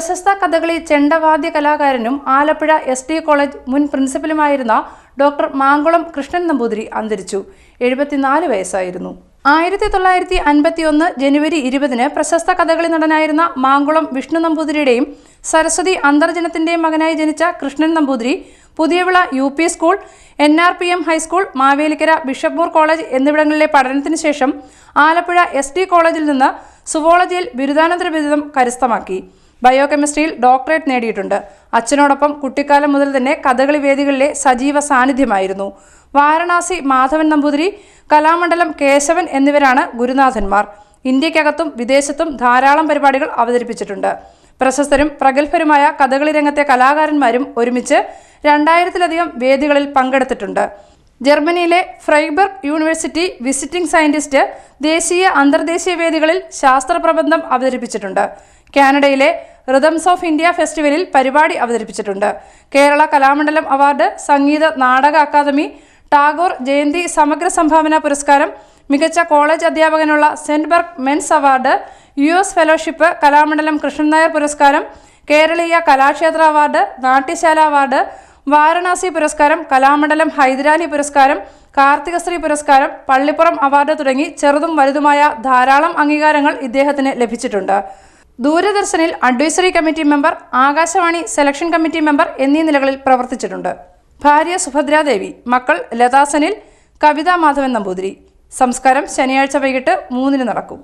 പ്രശസ്ത കഥകളി ചെണ്ടവാദ്യ കലാകാരനും ആലപ്പുഴ എസ് ടി കോളേജ് മുൻ പ്രിൻസിപ്പലുമായിരുന്ന ഡോക്ടർ മാങ്കുളം കൃഷ്ണൻ നമ്പൂതിരി അന്തരിച്ചു. എഴുപത്തിനാല് വയസ്സായിരുന്നു. ആയിരത്തി തൊള്ളായിരത്തി അൻപത്തിയൊന്ന് ജനുവരി ഇരുപതിന് പ്രശസ്ത കഥകളി നടനായിരുന്ന മാങ്കുളം വിഷ്ണു നമ്പൂതിരിയുടെയും സരസ്വതി അന്തർജനത്തിന്റെയും മകനായി ജനിച്ച Krishnan Namboothiri Puthiyavila U P school N R P M high school Mavelikara Bishop Moore college എന്നിവിടങ്ങളിലെ പഠനത്തിന് ശേഷം ആലപ്പുഴ എസ് ടി കോളേജിൽ നിന്ന് സുവോളജിയിൽ ബിരുദാനന്തര ബിരുദം കരസ്ഥമാക്കി. ബയോകെമിസ്ട്രിയിൽ ഡോക്ടറേറ്റ് നേടിയിട്ടുണ്ട്. അച്ഛനോടൊപ്പം കുട്ടിക്കാലം മുതൽ തന്നെ കഥകളി വേദികളിലെ സജീവ സാന്നിധ്യമായിരുന്നു. വാരണാസി മാധവൻ നമ്പൂതിരി കലാമണ്ഡലം കേശവൻ എന്നിവരാണ് ഗുരുനാഥന്മാർ. ഇന്ത്യക്കകത്തും വിദേശത്തും ധാരാളം പരിപാടികൾ അവതരിപ്പിച്ചിട്ടുണ്ട്. പ്രശസ്തരും പ്രഗത്ഭരുമായ കഥകളി രംഗത്തെ കലാകാരന്മാരും ഒരുമിച്ച് രണ്ടായിരത്തിലധികം വേദികളിൽ പങ്കെടുത്തിട്ടുണ്ട്. ജർമ്മനിയിലെ ഫ്രൈബർഗ് യൂണിവേഴ്സിറ്റി വിസിറ്റിംഗ് സയന്റിസ്റ്റ് ദേശീയ അന്തർദേശീയ വേദികളിൽ ശാസ്ത്രപ്രബന്ധം അവതരിപ്പിച്ചിട്ടുണ്ട്. കാനഡയിലെ റിതംസ് ഓഫ് ഇന്ത്യ ഫെസ്റ്റിവലിൽ പരിപാടി അവതരിപ്പിച്ചിട്ടുണ്ട്. കേരള കലാമണ്ഡലം അവാർഡ് സംഗീത നാടക അക്കാദമി ടാഗോർ ജയന്തി സമഗ്ര സംഭാവന പുരസ്കാരം മികച്ച കോളേജ് അധ്യാപകനുള്ള സെന്റ് ബർഗ് men's award U S fellowship Kalamandalam Krishnan Nair പുരസ്കാരം കേരളീയ കലാക്ഷേത്ര അവാർഡ് നാട്യശാല അവാർഡ് വാരണാസി പുരസ്കാരം കലാമണ്ഡലം ഹൈദരാലി പുരസ്കാരം കാർത്തികശ്രീ പുരസ്കാരം പള്ളിപ്പുറം അവാർഡ് തുടങ്ങി ചെറുതും വലുതുമായ ധാരാളം അംഗീകാരങ്ങൾ ഇദ്ദേഹത്തിന് ലഭിച്ചിട്ടുണ്ട്. ദൂരദർശനിൽ advisory committee member Akashvani selection committee member എന്നീ നിലകളിൽ പ്രവർത്തിച്ചിട്ടുണ്ട്. ഭാര്യ സുഭദ്രാദേവി മക്കൾ ലതാസനിൽ കവിതാ മാധവൻ നമ്പൂതിരി. സംസ്കാരം ശനിയാഴ്ച വൈകിട്ട് മൂന്നിന് നടക്കും.